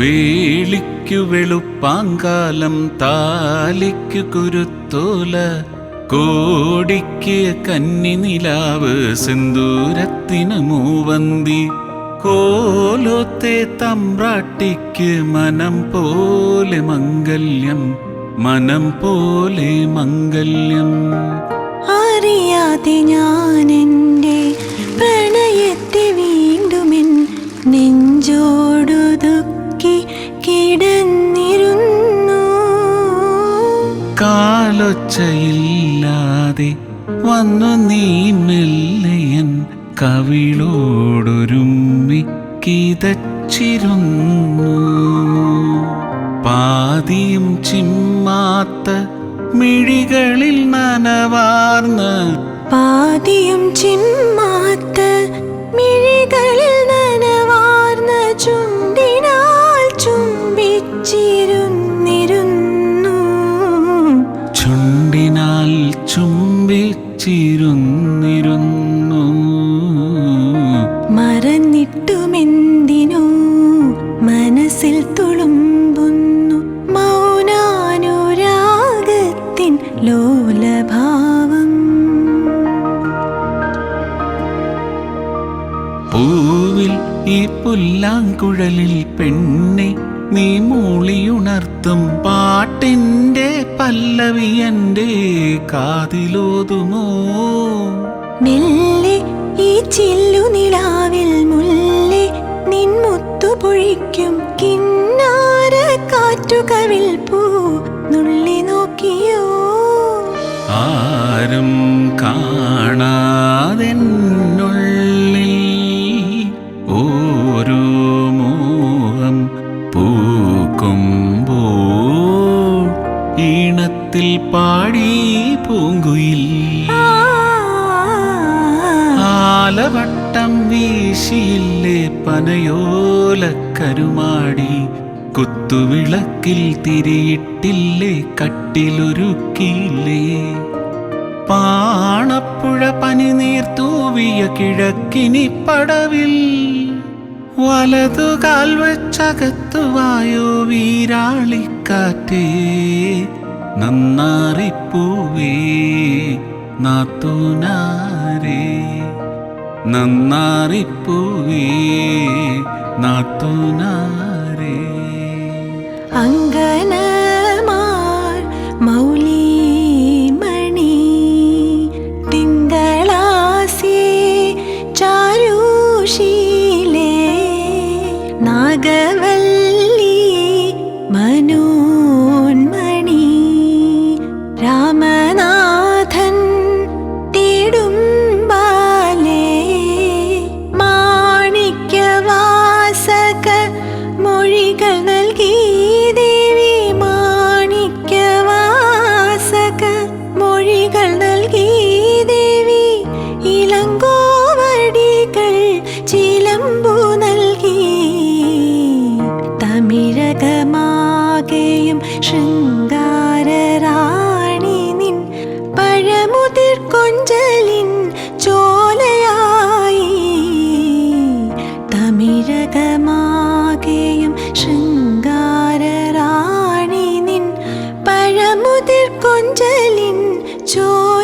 വേളിക്കു വെളുപ്പാങ്കാലം താലിക്കു കുരുത്തോല കോടിക്ക് കന്നി നിലാവ് സിന്ദൂരത്തിന് മൂവന്തി കോലോത്തെ തമ്പ്രാട്ടിക്ക് മനം പോലെ മംഗല്യം മനം പോലെ മംഗല്യം. അറിയാതെ ഞാൻ എന്റെ പ്രണയത്തെ കാലൊച്ചയില്ലാതെ വന്നു നീ മെല്ലയൻ കവിളോടൊരുമ്മി കിതച്ചിരുന്നു. പാതിയും ചിമ്മാത്ത മിഴികളിൽ നനവാർന്ന് പാതിയും ചിമ്മാത്ത ചുംബിച്ചിരുന്നിരുന്നു മറന്നിട്ടുമെന്തിനോ മനസ്സിൽ തുളുമ്പുന്നു. മൗനാനുരാഗത്തിൻ ലോലഭാവം. പൂവിൽ ഈ പുല്ലാങ്കുഴലിൽ പെണ്ണെ നീ മൂളിയുണർത്തും പാട്ടിന്റെ പല്ലവി എന്റെ കാതിലോതുമോ? മെല്ലെ ഈ ചില്ലു നിലാവിൽ മുല്ലെ നിൻമുത്തു പൊഴിക്കും കിന്നാര കാറ്റുകവിൽ പൂ. നുള്ളി ഈണത്തിൽ പാടി പൂങ്കുയിൽ. ആലവട്ടം വീശിയില്ലേ പനയോലക്കരുമാടി. കുത്തുവിളക്കിൽ തിരിയിട്ടില്ലേ കട്ടിലൊരുക്കിയില്ലേ. പാണപ്പുഴ പനിനീർ തൂവിയ കിഴക്കിനി പടവിൽ. വലതുകാൽ വെച്ചകത്തുവായോ വീരാളിക്കാറ്റേ നന്നാറിപ്പൂവേ നാത്തൂനാരേ. നന്നാറിപ്പൂവേ നാത്തൂനാരേ. അങ്കനമാർ നാഗവല്ലി മനോന്മണി രാമനാഥൻ തേടും ബാലേ മാണിക്യവാസക മൊഴികൾ തമിഴകമാകെയും ശൃംഗാരറാണി നിൻ പഴമുതിർ കൊഞ്ചലിൻ ചോലയായി. തമിഴകമാകെയും ശൃംഗാരറാണി നിൻ പഴമുതിർ കൊഞ്ചലിൻ ചോലയായി